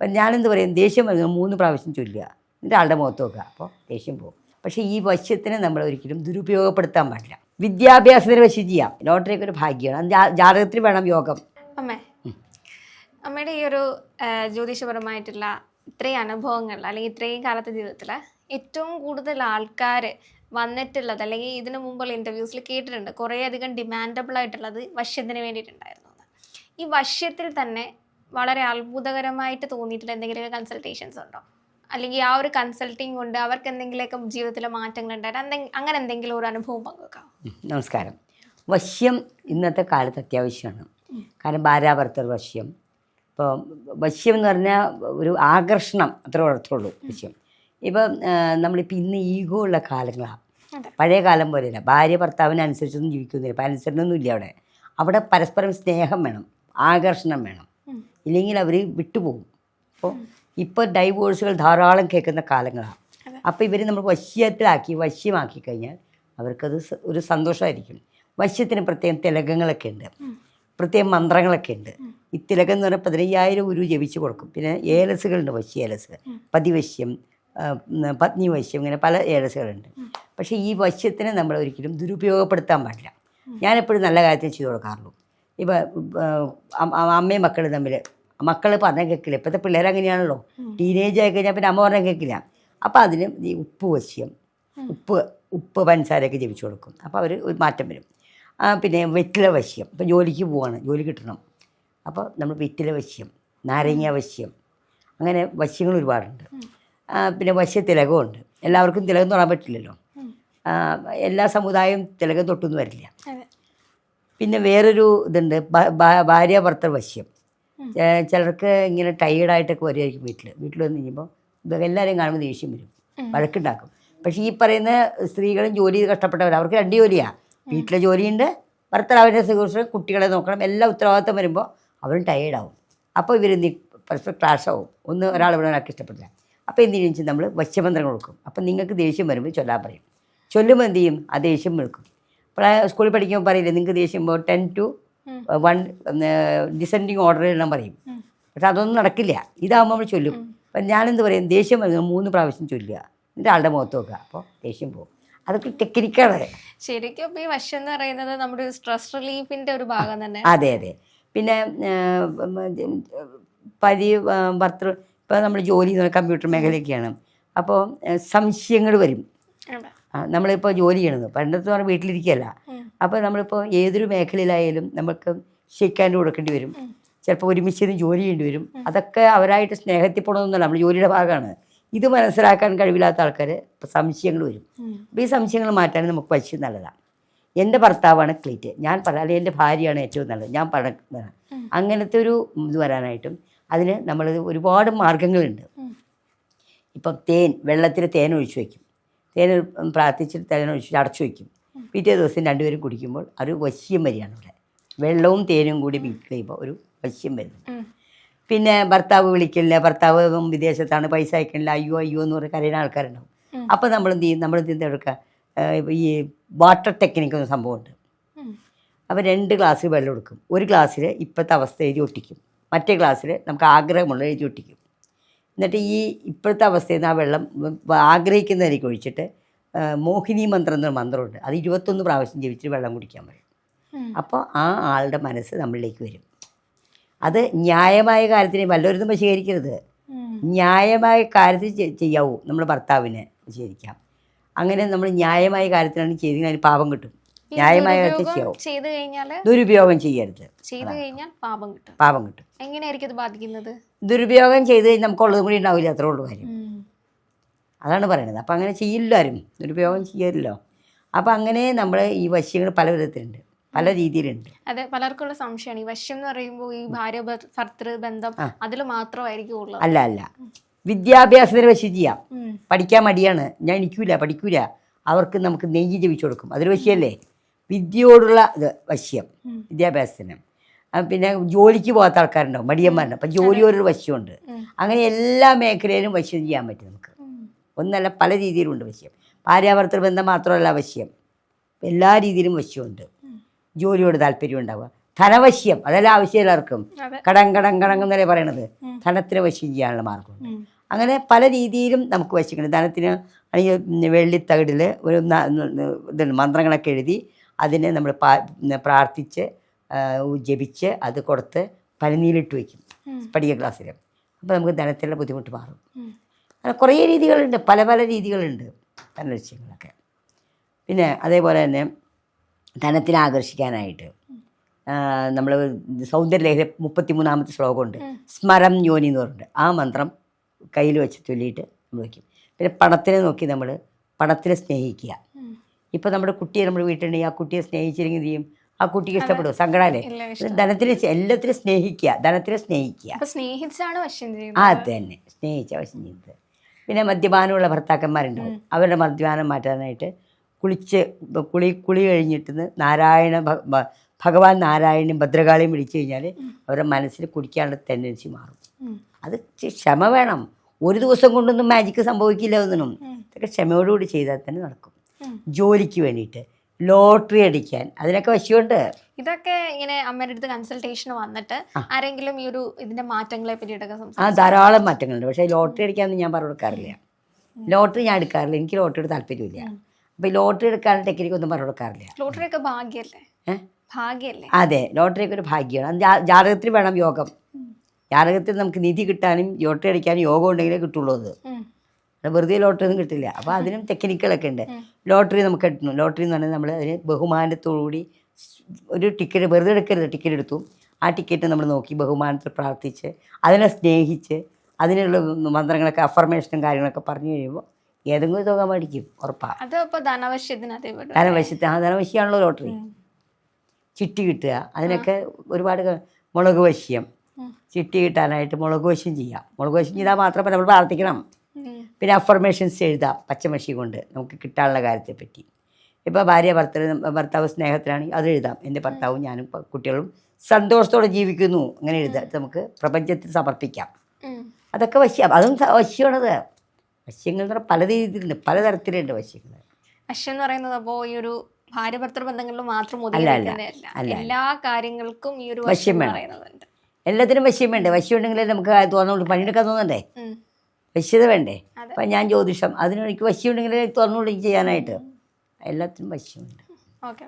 അപ്പം ഞാനെന്ത് പറയും? ദേഷ്യം വരുന്നത് മൂന്ന് പ്രാവശ്യം ചൊല്ലുക. എന്നിട്ട് ആളുടെ മുഖത്ത് നോക്കുക. അപ്പോൾ ദേഷ്യം പോകും. പക്ഷേ ഈ വശ്യത്തിനെ നമ്മൾ ഒരിക്കലും ദുരുപയോഗപ്പെടുത്താൻ പാടില്ല. വിദ്യാഭ്യാസത്തിന് വശ്യം ചെയ്യാം. ലോട്ടറിയൊക്കെ ഒരു ഭാഗ്യമാണ്. ജാതകത്തിന് വേണം യോഗം. അമ്മേ അമ്മയുടെ ഈ ഒരു ജ്യോതിഷപരമായിട്ടുള്ള ഇത്രയും അനുഭവങ്ങൾ അല്ലെങ്കിൽ ഇത്രയും കാലത്തെ ജീവിതത്തിൽ ഏറ്റവും കൂടുതൽ ആൾക്കാർ വന്നിട്ടുള്ളത് അല്ലെങ്കിൽ ഇതിനു മുമ്പുള്ള ഇന്റർവ്യൂസിൽ കേട്ടിട്ടുണ്ട് കുറേയധികം ഡിമാൻഡബിൾ ആയിട്ടുള്ളത് വശ്യത്തിന് വേണ്ടിയിട്ടുണ്ടായിരുന്നു. ഈ വശ്യത്തിൽ തന്നെ വളരെ അത്ഭുതകരമായിട്ട് തോന്നിയിട്ടുള്ള എന്തെങ്കിലുമൊക്കെ കൺസൾട്ടേഷൻസ് ഉണ്ടോ? അല്ലെങ്കിൽ ആ ഒരു കൺസൾട്ടിങ് കൊണ്ട് അവർക്ക് എന്തെങ്കിലുമൊക്കെ ജീവിതത്തിൽ മാറ്റങ്ങൾ ഉണ്ടായിട്ട് എന്തെങ്കിലും അങ്ങനെ എന്തെങ്കിലും ഒരു അനുഭവം പങ്കുവെക്കാം നമസ്കാരം. വശ്യം ഇന്നത്തെ കാലത്ത് അത്യാവശ്യമാണ്. കാരണം ഭാര്യാഭർത്തർ വശ്യം. ഇപ്പോൾ വശ്യം എന്ന് പറഞ്ഞാൽ ഒരു ആകർഷണം അത്ര അർത്ഥമുള്ളൂ വശ്യം. ഇപ്പം നമ്മളിപ്പോൾ ഇന്ന് ഈഗോ ഉള്ള കാലങ്ങളാണ് പഴയ കാലം പോലെ അല്ല ഭാര്യ ഭർത്താവിനനുസരിച്ചൊന്നും ജീവിക്കുന്നില്ല. അപ്പം അനുസരണമൊന്നുമില്ല അവിടെ. അവിടെ പരസ്പരം സ്നേഹം വേണം ആകർഷണം വേണം. ഇല്ലെങ്കിൽ അവർ വിട്ടുപോകും. അപ്പോൾ ഇപ്പോൾ ഡൈവോഴ്സുകൾ ധാരാളം കേൾക്കുന്ന കാലങ്ങളാണ്. അപ്പോൾ ഇവർ നമ്മൾ വശ്യത്തിലാക്കി വശ്യമാക്കി കഴിഞ്ഞാൽ അവർക്കത് ഒരു സന്തോഷമായിരിക്കും വശ്യത്തിന് പ്രത്യേകം തിലകങ്ങളൊക്കെ ഉണ്ട്. പ്രത്യേകം മന്ത്രങ്ങളൊക്കെ ഉണ്ട്. ഈ തിലകം എന്ന് പറഞ്ഞാൽ പതിനയ്യായിരം ഉരു ജപിച്ച് കൊടുക്കും. പിന്നെ ഏലസുകളുണ്ട് വശ്യ ഏലസ്. പതിവശ്യം പത്നി വശ്യം ഇങ്ങനെ പല ഏലസുകളുണ്ട്. പക്ഷേ ഈ വശ്യത്തിനെ നമ്മൾ ഒരിക്കലും ദുരുപയോഗപ്പെടുത്താൻ പാടില്ല. ഞാനെപ്പോഴും നല്ല കാര്യത്തിൽ ചെയ്തു കൊടുക്കാറുള്ളൂ. ഇപ്പം അമ്മയും മക്കളും തമ്മിൽ മക്കൾ പറഞ്ഞാൽ കേൾക്കില്ല. ഇപ്പോഴത്തെ പിള്ളേർ അങ്ങനെയാണല്ലോ. ടീനേജ് ആയി കഴിഞ്ഞാൽ പിന്നെ അമ്മ പറഞ്ഞാൽ കേൾക്കില്ല. അപ്പോൾ അതിന് ഈ ഉപ്പ് വശ്യം ഉപ്പ് ഉപ്പ് പഞ്ചസാരയൊക്കെ ജപിച്ചു കൊടുക്കും. അപ്പോൾ അവർ ഒരു മാറ്റം വരും. പിന്നെ വെറ്റില വശ്യം. ഇപ്പോൾ ജോലിക്ക് പോവാണ്. ജോലി കിട്ടണം. അപ്പോൾ നമ്മൾ വെറ്റില വശ്യം നാരങ്ങ വശ്യം അങ്ങനെ വശ്യങ്ങൾ ഒരുപാടുണ്ട്. പിന്നെ വശ്യ തിലകമുണ്ട് എല്ലാവർക്കും തിലകം തൊടാൻ പറ്റില്ലല്ലോ. എല്ലാ സമുദായവും തിലകം തൊട്ടൊന്നും വരില്ല. പിന്നെ വേറൊരു ഇതുണ്ട്. ഭാര്യ ഭർത്തൃ വശ്യം. ചിലർക്ക് ഇങ്ങനെ ടയേർഡായിട്ടൊക്കെ വരുമായിരിക്കും വീട്ടിൽ വീട്ടിൽ വന്ന് കഴിയുമ്പോൾ എല്ലാവരെയും കാണുമ്പോൾ ദേഷ്യം വരും. വഴക്കുണ്ടാക്കും. പക്ഷേ ഈ പറയുന്ന സ്ത്രീകളും ജോലി ചെയ്ത് കഷ്ടപ്പെട്ടവർ അവർക്ക് രണ്ട് ജോലിയാണ് വീട്ടിലെ ജോലിയുണ്ട് ഭർത്താവിന്റെ സുഖം കുട്ടികളെ നോക്കണം എല്ലാ ഉത്തരവാദിത്തം വരുമ്പോൾ അവരും ടയേർഡാവും അപ്പോൾ ഇവർ എന്ത്? പരസ്പരം ക്ലാഷ് ആവും. ഒന്ന് ഒരാൾ ഇവിടെ ഒരാൾക്ക് ഇഷ്ടപ്പെടില്ല. അപ്പോൾ എന്ത് ചെയ്യും? നമ്മൾ വശ്യമന്ത്രം കൊടുക്കും. അപ്പോൾ നിങ്ങൾക്ക് ദേഷ്യം വരുമ്പോൾ ചൊല്ലാൻ പറയും. ചൊല്ലുമ്പോൾ എന്ത് ചെയ്യും? ആ ദേഷ്യം വെളുക്കും. അപ്പോൾ സ്കൂളിൽ പഠിക്കുമ്പോൾ പറയില്ലേ നിങ്ങൾക്ക് ദേഷ്യം പോകും ten to one descending order എല്ലാം പറയും. പക്ഷെ അതൊന്നും നടക്കില്ല. ഇതാകുമ്പോൾ നമ്മൾ ചൊല്ലും. അപ്പം ഞാനെന്ത് പറയും? ദേഷ്യം വരുന്നത് മൂന്ന് പ്രാവശ്യം ചൊല്ലുക. എന്നിട്ട് ആളുടെ മുഖത്ത് നോക്കുക. അപ്പോൾ ദേഷ്യം പോകും. അതൊക്കെ ടെക്നിക്കാണ് ശരിക്കും ഇപ്പൊ ഈ വശം എന്ന് പറയുന്നത് നമ്മുടെ സ്ട്രെസ് റിലീഫിന്റെ ഒരു ഭാഗം തന്നെ. അതെ അതെ. പിന്നെ പരി ഭർത്തൃ ഇപ്പോൾ നമ്മൾ ജോലി ചെയ്യുന്ന കമ്പ്യൂട്ടർ മേഖലയൊക്കെയാണ്. അപ്പോൾ സംശയങ്ങൾ വരും. നമ്മളിപ്പോൾ ജോലി ചെയ്യണത്. പണ്ടത്തെ പറഞ്ഞാൽ വീട്ടിലിരിക്കുകയല്ല. അപ്പോൾ നമ്മളിപ്പോൾ ഏതൊരു മേഖലയിലായാലും നമുക്ക് ഷെയ്ക്കാൻഡ് കൊടുക്കേണ്ടി വരും. ചിലപ്പോൾ ഒരുമിച്ച് ഇരുന്ന് ജോലി ചെയ്യേണ്ടി വരും. അതൊക്കെ അവരായിട്ട് സ്നേഹത്തിൽ പോകണമെന്നല്ല നമ്മൾ ജോലിയുടെ ഭാഗമാണ്. ഇത് മനസ്സിലാക്കാൻ കഴിവില്ലാത്ത ആൾക്കാർ സംശയങ്ങൾ വരും. അപ്പോൾ ഈ സംശയങ്ങൾ മാറ്റാൻ നമുക്ക് പശു നല്ലതാണ് എന്റെ ഭർത്താവാണ് ക്ലീറ്റ്. ഞാൻ പറഞ്ഞ അല്ലെങ്കിൽ എന്റെ ഭാര്യയാണ് ഏറ്റവും നല്ലത്. ഞാൻ പറഞ്ഞതാണ് അങ്ങനത്തെ ഒരു ഇത് വരാനായിട്ടും അതിന് നമ്മൾ ഒരുപാട് മാർഗങ്ങളുണ്ട്. ഇപ്പം തേൻ വെള്ളത്തിൽ തേൻ ഒഴിച്ചു വയ്ക്കും തേൻ പ്രാർത്ഥിച്ചിട്ട് തേൻ ഒഴിച്ചിട്ട് അടച്ചു വയ്ക്കും പിറ്റേ ദിവസം രണ്ടുപേരും കുടിക്കുമ്പോൾ ഒരു വശ്യം വരികയാണ് ഇവിടെ. വെള്ളവും തേനും കൂടി മിക്സ് ചെയ്യുമ്പോൾ ഒരു വശ്യം വരുന്നു പിന്നെ ഭർത്താവ് വിളിക്കില്ല ഭർത്താവ് വിദേശത്താണ്. പൈസ അയക്കണില്ല. അയ്യോ അയ്യോ എന്ന് പറഞ്ഞ് കരയുന്ന ആൾക്കാരുണ്ടാവും. അപ്പോൾ നമ്മൾ എന്ത് ചെയ്യും? നമ്മൾ എന്ത് എടുക്കുക ഈ വാട്ടർ ടെക്നിക്ക് എന്ന സംഭവമുണ്ട്. അപ്പോൾ രണ്ട് ഗ്ലാസ് വെള്ളം എടുക്കും. ഒരു ഗ്ലാസ്സിൽ ഇപ്പോഴത്തെ അവസ്ഥ എഴുതി ഒട്ടിക്കും. മറ്റേ ഗ്ലാസ്സിൽ നമുക്ക് ആഗ്രഹമുള്ള എഴുതി ഒട്ടിക്കും. എന്നിട്ട് ഈ ഇപ്പോഴത്തെ അവസ്ഥയിൽ നിന്ന് ആ വെള്ളം ആഗ്രഹിക്കുന്നതിലേക്ക് ഒഴിച്ചിട്ട് മോഹിനി മന്ത്രം എന്നൊരു മന്ത്രമുണ്ട്. അത് ഇരുപത്തൊന്ന് പ്രാവശ്യം ജപിച്ചിട്ട് വെള്ളം കുടിക്കാൻ പറയും. അപ്പോൾ ആ ആളുടെ മനസ്സ് നമ്മളിലേക്ക് വരും. അത് ന്യായമായ കാര്യത്തിന് വല്ലവരും വശീകരിക്കരുത്. ന്യായമായ കാര്യത്തിൽ ചെയ്യാവൂ. നമ്മൾ ഭർത്താവിനെ ശരിക്കാം അങ്ങനെ നമ്മൾ ന്യായമായ കാര്യത്തിലാണ് ചെയ്തെങ്കിൽ അതിന് പാപം കിട്ടും. ന്യായമായ കാര്യത്തിൽ ദുരുപയോഗം ചെയ്തു കഴിഞ്ഞാൽ ദുരുപയോഗം ചെയ്യരുത്. ചെയ്തു കഴിഞ്ഞാൽ പാപം കിട്ടും. പാപം കിട്ടും. എങ്ങനെയായിരിക്കും ഇത് ബാധിക്കുന്നത്? ദുരുപയോഗം ചെയ്ത് കഴിഞ്ഞാൽ നമുക്കുള്ളതും കൂടി ഉണ്ടാവില്ല. അത്രേ ഉള്ളൂ കാര്യം. അതാണ് പറയുന്നത് അപ്പം അങ്ങനെ ചെയ്യില്ല ആരും. ദുരുപയോഗം ചെയ്യരുല്ലോ അപ്പം അങ്ങനെ നമ്മൾ ഈ വശ്യങ്ങൾ പല വിധത്തിലുണ്ട്. പല രീതിയിലുണ്ട്. അതെ പലർക്കുള്ള സംശയമാണ് ഈ വശ്യം എന്ന് പറയുമ്പോൾ ഈ ഭാര്യ ഭർത്തൃ ബന്ധം അതിൽ മാത്രമായിരിക്കും ഉള്ളത്. അല്ല അല്ല. വിദ്യാഭ്യാസത്തിന് വശ്യം ചെയ്യാം. പഠിക്കാൻ മടിയാണ്. ഞാൻ എനിക്കൂല പഠിക്കൂല. അവർക്ക് നമുക്ക് നെയ്യ് ജപിച്ചു കൊടുക്കും. അതൊരു വശ്യമല്ലേ? വിദ്യയോടുള്ള ഇത് വശ്യം. വിദ്യാഭ്യാസത്തിന്. പിന്നെ ജോലിക്ക് പോകാത്ത ആൾക്കാരുണ്ടാവും മടിയന്മാരുണ്ട് അപ്പം ജോലി ഓരോ വശ്യമുണ്ട്. അങ്ങനെ എല്ലാ മേഖലയിലും വശ്യം ചെയ്യാൻ പറ്റും നമുക്ക്. ഒന്നല്ല പല രീതിയിലുണ്ട് വശ്യം. ഭാര്യാഭർത്തൃ ബന്ധം മാത്രമല്ല വശ്യം. എല്ലാ രീതിയിലും വശ്യമുണ്ട്. ജോലിയോട് താല്പര്യം ഉണ്ടാവുക. ധനവശ്യം അതെല്ലാം ആവശ്യം എല്ലാവർക്കും. കടം കടം കടം എന്നല്ലേ പറയണത്? ധനത്തിന് വശ്യം ചെയ്യാനുള്ള മാർഗമുണ്ട് അങ്ങനെ പല രീതിയിലും നമുക്ക് വശിക്കണം ധനത്തിന് അല്ലെങ്കിൽ വെള്ളിത്തകിടിൽ ഒരു ഇതുണ്ട്. മന്ത്രങ്ങളൊക്കെ എഴുതി അതിനെ നമ്മൾ പ്രാർത്ഥിച്ച് ജപിച്ച് അത് കൊടുത്ത് പനിനീരിട്ട് വയ്ക്കും. സ്പടിക ഗ്ലാസ്സിൽ അപ്പോൾ നമുക്ക് ധനത്തിലുള്ള ബുദ്ധിമുട്ട് മാറും. അങ്ങനെ കുറേ രീതികളുണ്ട് പല പല രീതികളുണ്ട് ധനലക്ഷ്യങ്ങളൊക്കെ പിന്നെ അതേപോലെ തന്നെ ധനത്തിനെ ആകർഷിക്കാനായിട്ട് നമ്മൾ സൗന്ദര്യലേഖ മുപ്പത്തി മൂന്നാമത്തെ ശ്ലോകമുണ്ട്. സ്മരം യോനി എന്ന് പറഞ്ഞിട്ട് ആ മന്ത്രം കയ്യിൽ വെച്ച് ചൊല്ലിയിട്ട് നമ്മൾ വയ്ക്കും. പിന്നെ പണത്തിനെ നോക്കി നമ്മൾ പണത്തിനെ സ്നേഹിക്കുക. ഇപ്പം നമ്മുടെ കുട്ടിയെ നമ്മൾ വീട്ടിലുണ്ടെങ്കിൽ ആ കുട്ടിയെ സ്നേഹിച്ചില്ലെങ്കിൽ ചെയ്യും? ആ കുട്ടിക്ക് ഇഷ്ടപ്പെടും സങ്കടമല്ലേ? ഇല്ല ധനത്തിനെ എല്ലാത്തിനും സ്നേഹിക്കുക ധനത്തിനെ സ്നേഹിക്കുക. സ്നേഹിച്ചാണ് ആ ചെയ്യുന്നത്? തന്നെ സ്നേഹിച്ച വശം ചെയ്തത് പിന്നെ മദ്യപാനമുള്ള ഭർത്താക്കന്മാരുണ്ടാവും അവരുടെ മദ്യപാനം മാറ്റാനായിട്ട് കുളിച്ച് കുളി കുളി കഴിഞ്ഞിട്ട് നാരായണ ഭഗവാൻ നാരായണനും ഭദ്രകാളിയും വിളിച്ചു കഴിഞ്ഞാൽ അവരുടെ മനസ്സിൽ കുടിക്കാനുള്ള ടെൻഡൻസി മാറും. അത് ക്ഷമ വേണം. ഒരു ദിവസം കൊണ്ടൊന്നും മാജിക്ക് സംഭവിക്കില്ല ഒന്നിനും ഇതൊക്കെ ക്ഷമയോടുകൂടി ചെയ്താൽ തന്നെ നടക്കും. ജോലിക്ക് വേണ്ടിയിട്ട്. ലോട്ടറി അടിക്കാൻ. അതിനൊക്കെ വശമുണ്ട് ഇതൊക്കെ ഇങ്ങനെ അമ്മയുടെ അടുത്ത് കൺസൾട്ടേഷൻ വന്നിട്ട് ആരെങ്കിലും ഈ ഒരു ഇതിന്റെ മാറ്റങ്ങളെ പറ്റിയിട്ടൊക്കെ ആ ധാരാളം മാറ്റങ്ങളുണ്ട്. പക്ഷേ ലോട്ടറി അടിക്കാനൊന്നും ഞാൻ പറഞ്ഞു കൊടുക്കാറില്ല. ലോട്ടറി ഞാൻ എടുക്കാറില്ല. എനിക്ക് ലോട്ടറിയുടെ താല്പര്യമില്ല. അപ്പോൾ ലോട്ടറി എടുക്കാനുള്ള ടെക്നിക്ക് ഒന്നും പറഞ്ഞു കൊടുക്കാറില്ല. ലോട്ടറി ഒക്കെ ഭാഗ്യല്ലേ? ഭാഗ്യല്ലേ? അതെ ലോട്ടറിയൊക്കെ ഒരു ഭാഗ്യമാണ്. ജാതകത്തിൽ വേണം യോഗം. ജാതകത്തിൽ നമുക്ക് നിധി കിട്ടാനും ലോട്ടറി അടിക്കാനും യോഗം ഉണ്ടെങ്കിലേ കിട്ടുള്ളൂ അത്. വെറുതെ ലോട്ടറി ഒന്നും കിട്ടില്ല. അപ്പോൾ അതിനും ടെക്നിക്കുകളൊക്കെ ഉണ്ട്. ലോട്ടറി നമുക്ക് കിട്ടുന്നു ലോട്ടറി എന്ന് പറഞ്ഞാൽ നമ്മൾ അതിന് ബഹുമാനത്തോടുകൂടി ഒരു ടിക്കറ്റ് വെറുതെ എടുക്കരുത് ടിക്കറ്റ് എടുത്തു. ആ ടിക്കറ്റ് നമ്മൾ നോക്കി ബഹുമാനത്തിൽ പ്രാർത്ഥിച്ച് അതിനെ സ്നേഹിച്ച് അതിനുള്ള മന്ത്രങ്ങളൊക്കെ അഫർമേഷനും കാര്യങ്ങളൊക്കെ പറഞ്ഞു കഴിയുമ്പോൾ ഏതെങ്കിലും തുക മേടിക്കും ഉറപ്പാണ് ധനവശ്യത്തിന് ആ ധനവശ്യമാണല്ലോ ലോട്ടറി ചിട്ടി കിട്ടുക. അതിനൊക്കെ ഒരുപാട് മുളക് വശ്യം. ചിട്ടി കിട്ടാനായിട്ട് മുളക് വശ്യം ചെയ്യാം. മുളക് വശ്യം ചെയ്താൽ മാത്രമേ നമ്മൾ പ്രാർത്ഥിക്കണം. പിന്നെ അഫർമേഷൻസ് എഴുതാം പച്ചമഷി കൊണ്ട് നമുക്ക് കിട്ടാനുള്ള കാര്യത്തെപ്പറ്റി. ഇപ്പോൾ ഭാര്യ ഭർത്താവ് ഭർത്താവ് സ്നേഹത്തിലാണെങ്കിൽ അത് എഴുതാം. എന്റെ ഭർത്താവും ഞാനും കുട്ടികളും സന്തോഷത്തോടെ ജീവിക്കുന്നു. അങ്ങനെ എഴുതാം. നമുക്ക് പ്രപഞ്ചത്തിൽ സമർപ്പിക്കാം. അതൊക്കെ വശ്യം. അതും വശ്യമാണത്. വശ്യങ്ങൾ എന്ന് പറഞ്ഞാൽ പല രീതിയിലുണ്ട്. പലതരത്തിലുണ്ട് വശ്യങ്ങൾ. വശ്യം എന്ന് പറയുന്നത് അപ്പോൾ ഈ ഒരു ഭാര്യ ഭർത്തൃ ബന്ധങ്ങളിൽ മാത്രം. എല്ലാ കാര്യങ്ങൾക്കും ഈ ഒരു വശ്യം വേണം. എല്ലാത്തിനും വശ്യം വേണ്ടേ വശ്യം ഉണ്ടെങ്കിലേ നമുക്ക് തോന്നുള്ളൂ. പണിയെടുക്കാൻ തോന്നണ്ടേ. വശ്യത വേണ്ടേ. അപ്പം ഞാൻ ജ്യോതിഷം. അതിന് എനിക്ക് വശ്യം ഉണ്ടെങ്കിലേ തോന്നുള്ളൂ എനിക്ക് ചെയ്യാനായിട്ട് എല്ലാത്തിനും വശ്യമുണ്ട് ഓക്കെ